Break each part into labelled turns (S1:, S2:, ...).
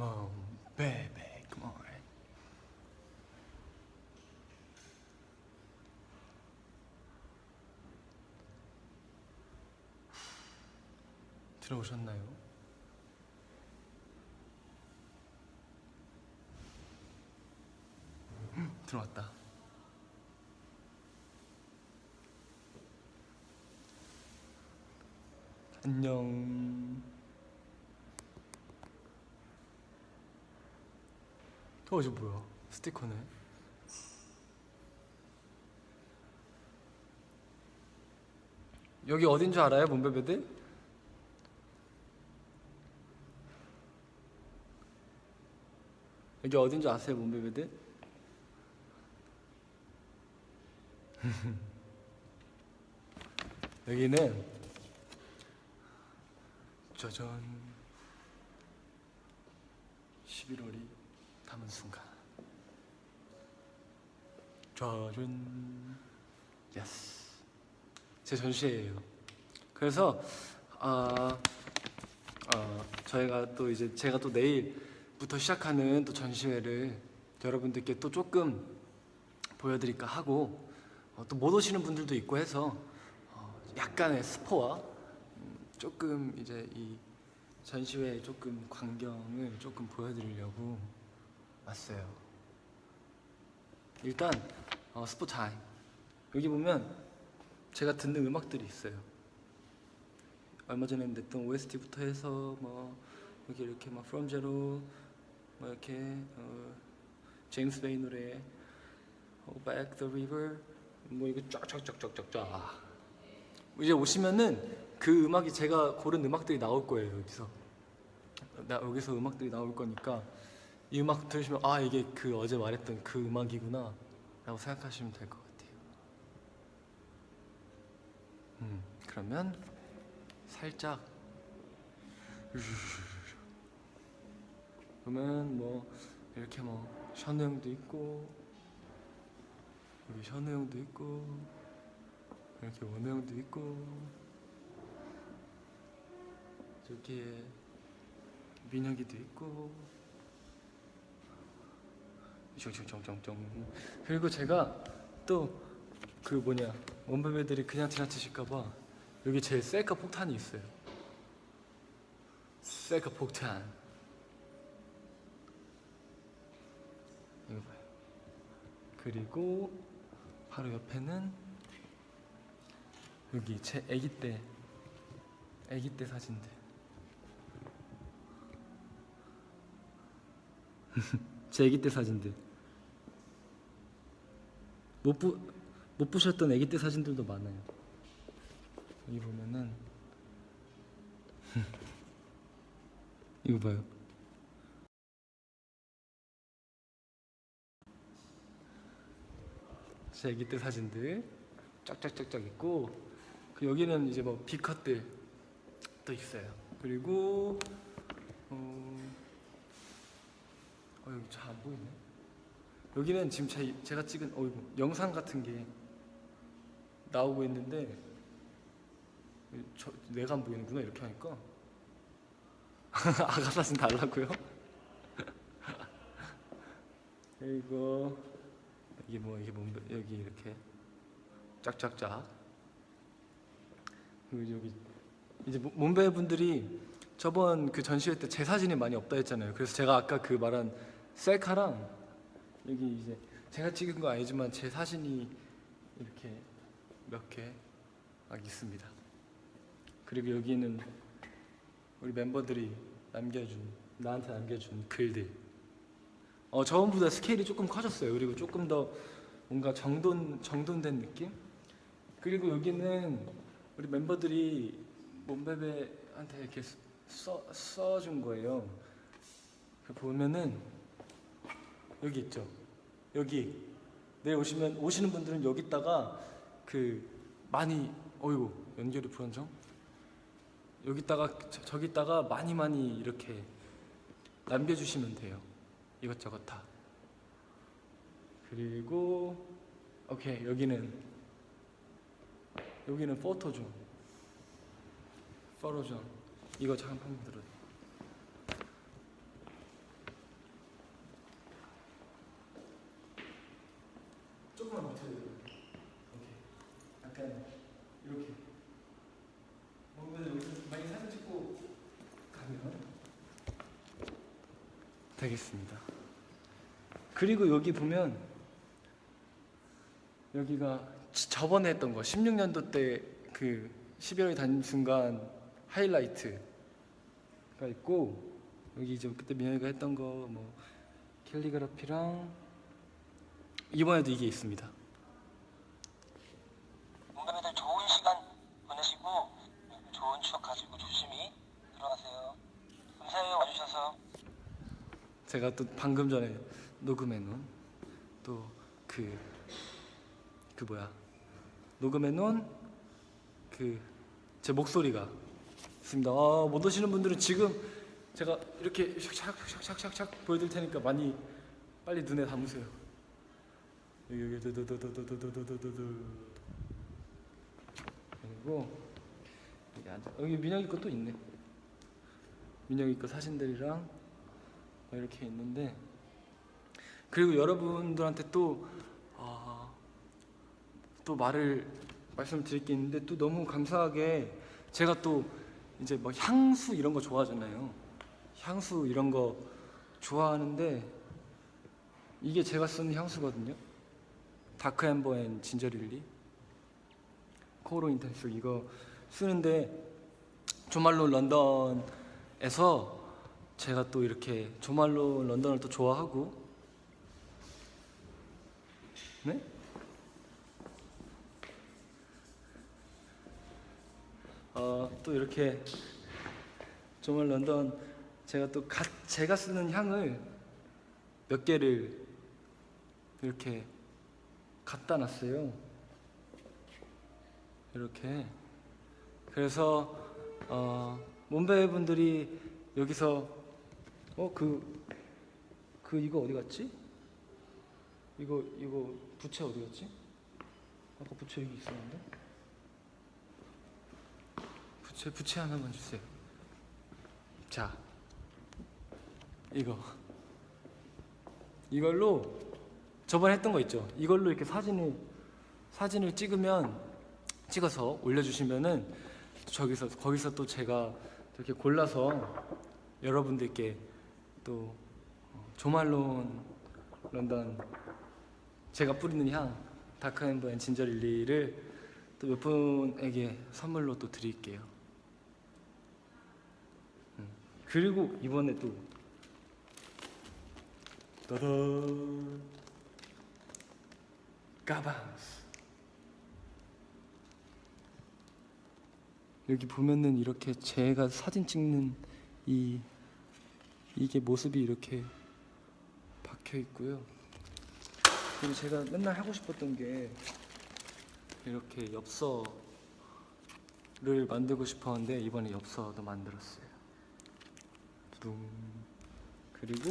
S1: Come on, baby, come on. 들어오셨나요? 음, 들어왔다. 안녕. 어, 이거 뭐야? 스티커네. 여기 어딘 줄 알아요, 몸베베들? 여기 어딘 줄 아세요, 몸베베들? 여기는 짜잔 11월이 담은 순간. 짜잔 예스 제 전시회예요. 그래서 아 어, 저희가 또 이제 제가 또 내일부터 시작하는 또 전시회를 여러분들께 또 조금 보여드릴까 하고 어, 또못 오시는 분들도 있고 해서 어, 약간의 스포와 음, 조금 이제 이 전시회 조금 광경을 조금 보여드리려고 왔어요. 일단 어, 스포 타임. 여기 보면 제가 듣는 음악들이 있어요. 얼마 전에 냈던 OST부터 해서 뭐 여기 이렇게 막 From Zero 뭐 이렇게 어, 제임스 베이 노래 어, Back the River 뭐 이거 쫙쫙쫙쫙쫙쫙. 이제 오시면은 그 음악이 제가 고른 음악들이 나올 거예요 여기서. 나 여기서 음악들이 나올 거니까 이 음악 들으시면 아 이게 그 어제 말했던 그 음악이구나 라고 생각하시면 될 것 같아요. 음 그러면 살짝 그러면 뭐 이렇게 뭐 션우 형도 있고 여기 션우 형도 있고 이렇게 원우 형도 있고 저기에 민혁이도 있고 정정정정정. 그리고 제가 또 그 뭐냐 원베베들이 그냥 지나치실까봐 여기 제일 셀카 폭탄이 있어요. 셀카 폭탄. 이거 봐요. 그리고 바로 옆에는 여기 제 아기 때 아기 때 사진들. 제 아기 때 사진들 못, 부, 못 보셨던 아기 때 사진들도 많아요 여기 보면은 이거 봐요 제 아기 때 사진들 쫙쫙쫙쫙 있고 그 여기는 이제 뭐 비컷들 또 있어요. 그리고 어, 어 여기 잘 안 보이네. 여기는 지금 제, 제가 찍은 어이구 영상 같은 게 나오고 있는데 저 내가 안 보이는구나 이렇게 하니까 아가 사진 달라고요? 그리고 이게 뭐 이게 뭔 여기 이렇게 짝짝짝 그리고 여기 이제 모- 몸베 분들이 저번 그 전시회 때 제 사진이 많이 없다 했잖아요. 그래서 제가 아까 그 말한 셀카랑 여기 이제 제가 찍은 거 아니지만 제 사진이 이렇게 몇 개 막 있습니다. 그리고 여기는 우리 멤버들이 남겨준 나한테 남겨준 글들. 어 저번보다 스케일이 조금 커졌어요. 그리고 조금 더 뭔가 정돈 정돈된 느낌. 그리고 여기는 우리 멤버들이 몸베베한테 이렇게 써 써준 거예요. 그 보면은 여기 있죠. 여기 내일 오시면 오시는 분들은 여기다가 그 많이 어이구 연결이 불안정. 여기다가 저- 저기다가 많이 많이 이렇게 남겨주시면 돼요. 이것저것 다. 그리고 오케이 여기는 여기는 포토존. 포토존. 이거 잠깐 한번 들어. 약간 이렇게 뭔가 여기서 많이 사진 찍고 가면 되겠습니다. 그리고 여기 보면 여기가 지- 저번에 했던 거 16년도 때 그 12월 단 순간 하이라이트가 있고 여기 이제 그때 민혁이가 했던 거 뭐 캘리그라피랑 이번에도 이게 있습니다.
S2: 몸매들 좋은 시간 보내시고 좋은 추억 가지고 조심히 들어가세요. 감사해요 와주셔서.
S1: 제가 또 방금 전에 녹음해 놓은 또그그 뭐야 녹음해 놓은 그 제 목소리가 있습니다. 아, 못 오시는 분들은 지금 제가 이렇게 샥샥샥샥샥 보여드릴 테니까 많이 빨리 눈에 담으세요. 여기 여기 두두두두두두두두두 그리고 앉아 여기 민혁이 것도 있네. 민혁이 거 사진들이랑 뭐 이렇게 있는데 그리고 여러분들한테 또, 아, 또 말을 말씀드릴 게 있는데 또 너무 감사하게 제가 또 이제 뭐 향수 이런 거 좋아하잖아요. 향수 이런 거 좋아하는데 이게 제가 쓰는 향수거든요. 다크 앰버 앤 진저릴리 코로 인텐스 이거 쓰는데 조말로 런던에서 제가 또 이렇게 조말로 런던을 또 좋아하고 네? 어, 또 이렇게 조말 런던 제가 또 가, 제가 쓰는 향을 몇 개를 이렇게 갖다 놨어요. 이렇게 그래서 어, 몸베 분들이 여기서 어그그 이거 어디 갔지? 이거 이거 부채 어디 갔지? 아까 부채 여기 있었는데 부채 부채 하나만 주세요. 자 이거 이걸로 저번에 했던 거 있죠? 이걸로 이렇게 사진을 사진을 찍으면 찍어서 올려주시면은 저기서 거기서 또 제가 이렇게 골라서 여러분들께 또 어, 조말론 런던 제가 뿌리는 향 다크앤버 앤 진저 릴리를 또 몇 분에게 선물로 또 드릴게요. 음. 그리고 이번에 또 따단 가방 여기 보면은 이렇게 제가 사진 찍는 이 이게 모습이 이렇게 박혀 있고요. 그리고 제가 맨날 하고 싶었던 게 이렇게 엽서를 만들고 싶었는데 이번에 엽서도 만들었어요. 두둥. 그리고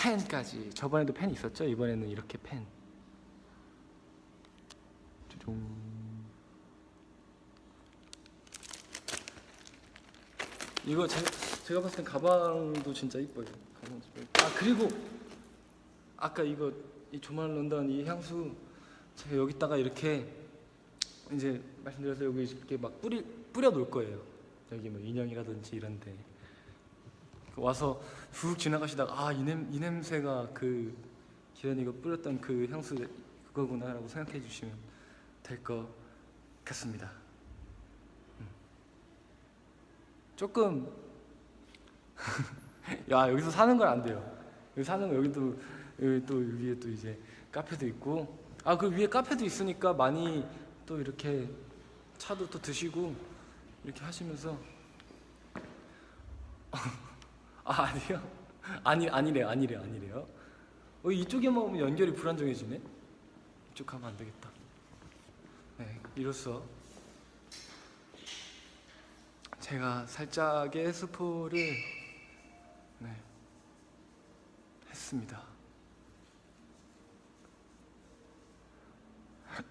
S1: 펜까지. 저번에도 펜 있었죠? 이번에는 이렇게 펜. 두둥. 이거 제, 제가 봤을 땐 가방도 진짜 이뻐요. 가방. 아 그리고 아까 이거 이 조말 런던 이 향수 제가 여기다가 이렇게 이제 말씀드려서 여기 이렇게 막 뿌리 뿌려 놓을 거예요. 여기 뭐 인형이라든지 이런데 와서 훅 지나가시다가 아이 이 냄새가 그 기현이가 뿌렸던 그 향수 그거구나라고 생각해 주시면 될 것 같습니다. 음. 조금. 야 여기서 사는 건 안 돼요. 여기 사는 거 여기도 여기 또 위에 또 이제 카페도 있고. 아 그 위에 카페도 있으니까 많이 또 이렇게 차도 또 드시고 이렇게 하시면서. 아 아니요. 아니 아니래요 아니래요 아니래요. 어, 이쪽에만 오면 연결이 불안정해지네? 이쪽 가면 안 되겠다. 네 이로써 제가 살짝의 스포를 네 했습니다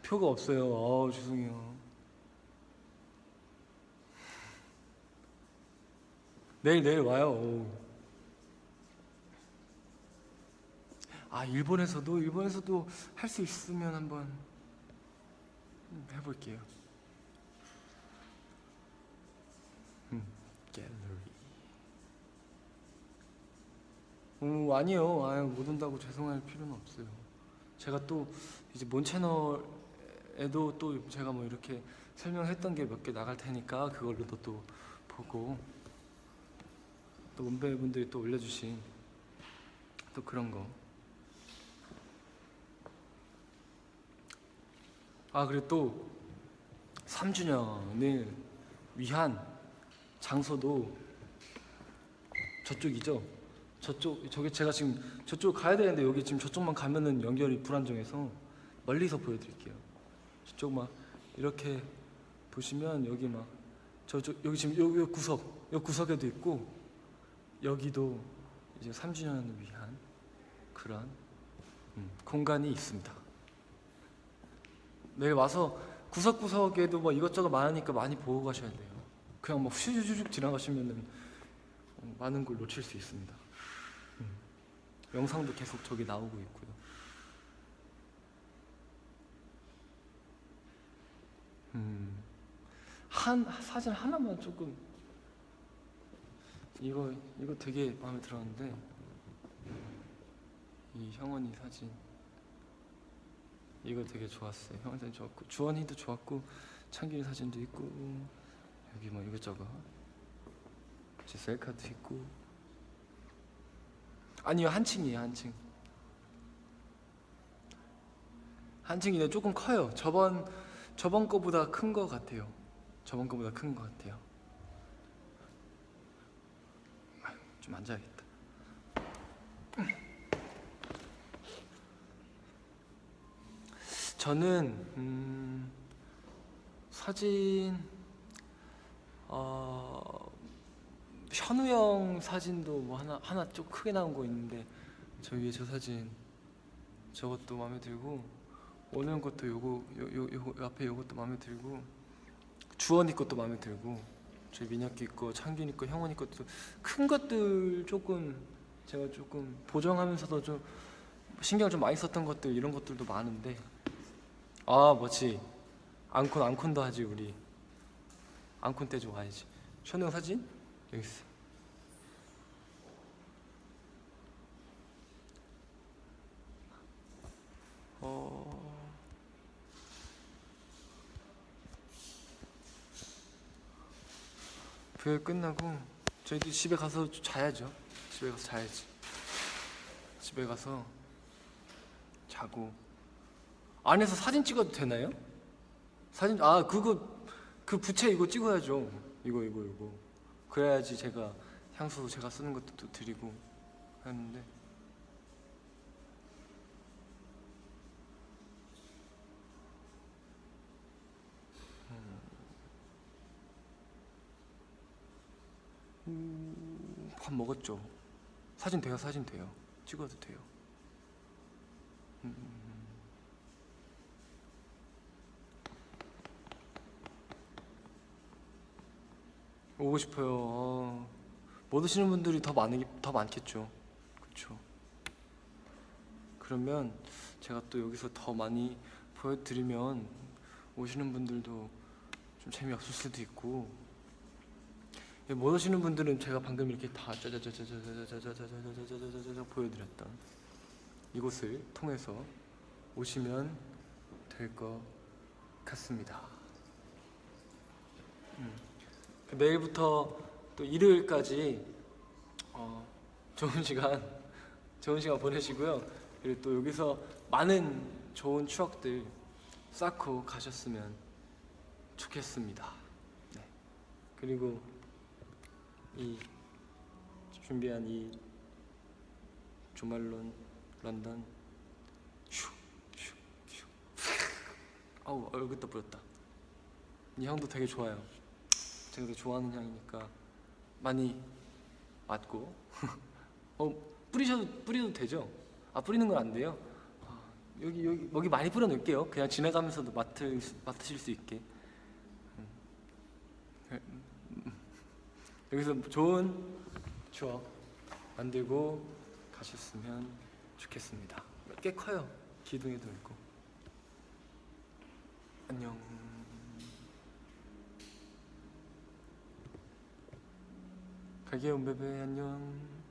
S1: 표가 없어요 아 죄송해요 내일 내일 와요. 어우. 아 일본에서도 일본에서도 할 수 있으면 한번 음, 해볼게요. 음, 갤러리. 오 아니요, 아유 못 온다고 죄송할 필요는 없어요. 제가 또 이제 본 채널에도 또 제가 뭐 이렇게 설명했던 게 몇 개 나갈 테니까 그걸로도 또 보고 또 문배분들이 또 올려주신 또 그런 거. 아 그리고 또 3주년을 위한 장소도 저쪽이죠. 저쪽 저기 제가 지금 저쪽 가야 되는데 여기 지금 저쪽만 가면은 연결이 불안정해서 멀리서 보여드릴게요. 저쪽 막 이렇게 보시면 여기 막 저쪽 여기 지금 여기 구석 여기 구석에도 있고 여기도 이제 3주년을 위한 그런 음, 공간이 있습니다. 내일 와서 구석구석에도 뭐 이것저것 많으니까 많이 보고 가셔야 돼요. 그냥 뭐 슈슈슈 지나가시면은 어, 많은 걸 놓칠 수 있습니다. 음. 영상도 계속 저기 나오고 있고요. 음. 한 사진 하나만 조금 이거 이거 되게 마음에 들었는데 이 형원이 사진 이거 되게 좋았어요. 형원 사진 좋았고 주원이도 좋았고 창균이 사진도 있고 여기 뭐 이것저것 제 셀카도 있고 아니요 한층이에요 한층 한층인데 조금 커요. 저번 저번 거보다 큰 거 같아요. 저번 거보다 큰 거 같아요. 좀 앉아야겠다. 저는 음, 사진 어, 현우 형 사진도 뭐 하나 하나 좀 크게 나온 거 있는데 저 위에 저 사진 저것도 마음에 들고 오는 것도 요거 요, 요, 요, 요 앞에 요것도 마음에 들고 주원이 것도 마음에 들고 저희 민혁이 거 창균이 거 형원이 것도 큰 것들 조금 제가 조금 보정하면서도 좀 신경 좀 많이 썼던 것들 이런 것들도 많은데 아 뭐지. 앙콘 앙콘도 하지 우리 앙콘 때 좋아야지. 현우 형 사진? 여기 있어. 어. 부회 끝나고 저희도 집에 가서 자야죠. 집에 가서 자야지. 집에 가서 자고. 안에서 사진 찍어도 되나요? 사진 아 그거 그 부채 이거 찍어야죠. 이거 이거 이거. 그래야지 제가 향수 제가 쓰는 것도 또 드리고 하는데 음, 밥 먹었죠. 사진 돼요, 사진 돼요. 찍어도 돼요. 오고 싶어요. 어, 못 오시는 분들이 더 많이 더 많겠죠. 그렇죠. 그러면 제가 또 여기서 더 많이 보여드리면 오시는 분들도 좀 재미없을 수도 있고 예, 못 오시는 분들은 제가 방금 이렇게 다 짜자자자자자자자자자자자자자자 보여드렸던 이곳을 통해서 오시면 될 것 같습니다. 음. 그 내일부터 또 일요일까지 어, 좋은 시간 좋은 시간 보내시고요. 그리고 또 여기서 많은 좋은 추억들 쌓고 가셨으면 좋겠습니다. 네. 그리고 이 준비한 이 조말론 런던 슈, 슈, 슈. 아우 얼굴도 뿌렸다. 이 향도 되게 좋아요. 제가 되게 좋아하는 향이니까 많이 맡고 어 뿌리셔도 뿌려도 되죠? 아 뿌리는 건 안 돼요? 아, 여기 여기 여기 많이 뿌려 놓을게요. 그냥 지나가면서도 맡을 수- 맡으실 수 있게. 음. 음. 여기서 좋은 추억 만들고 가셨으면 좋겠습니다. 꽤 커요. 기둥에도 있고. 안녕. 갈게요, 온베베 안녕.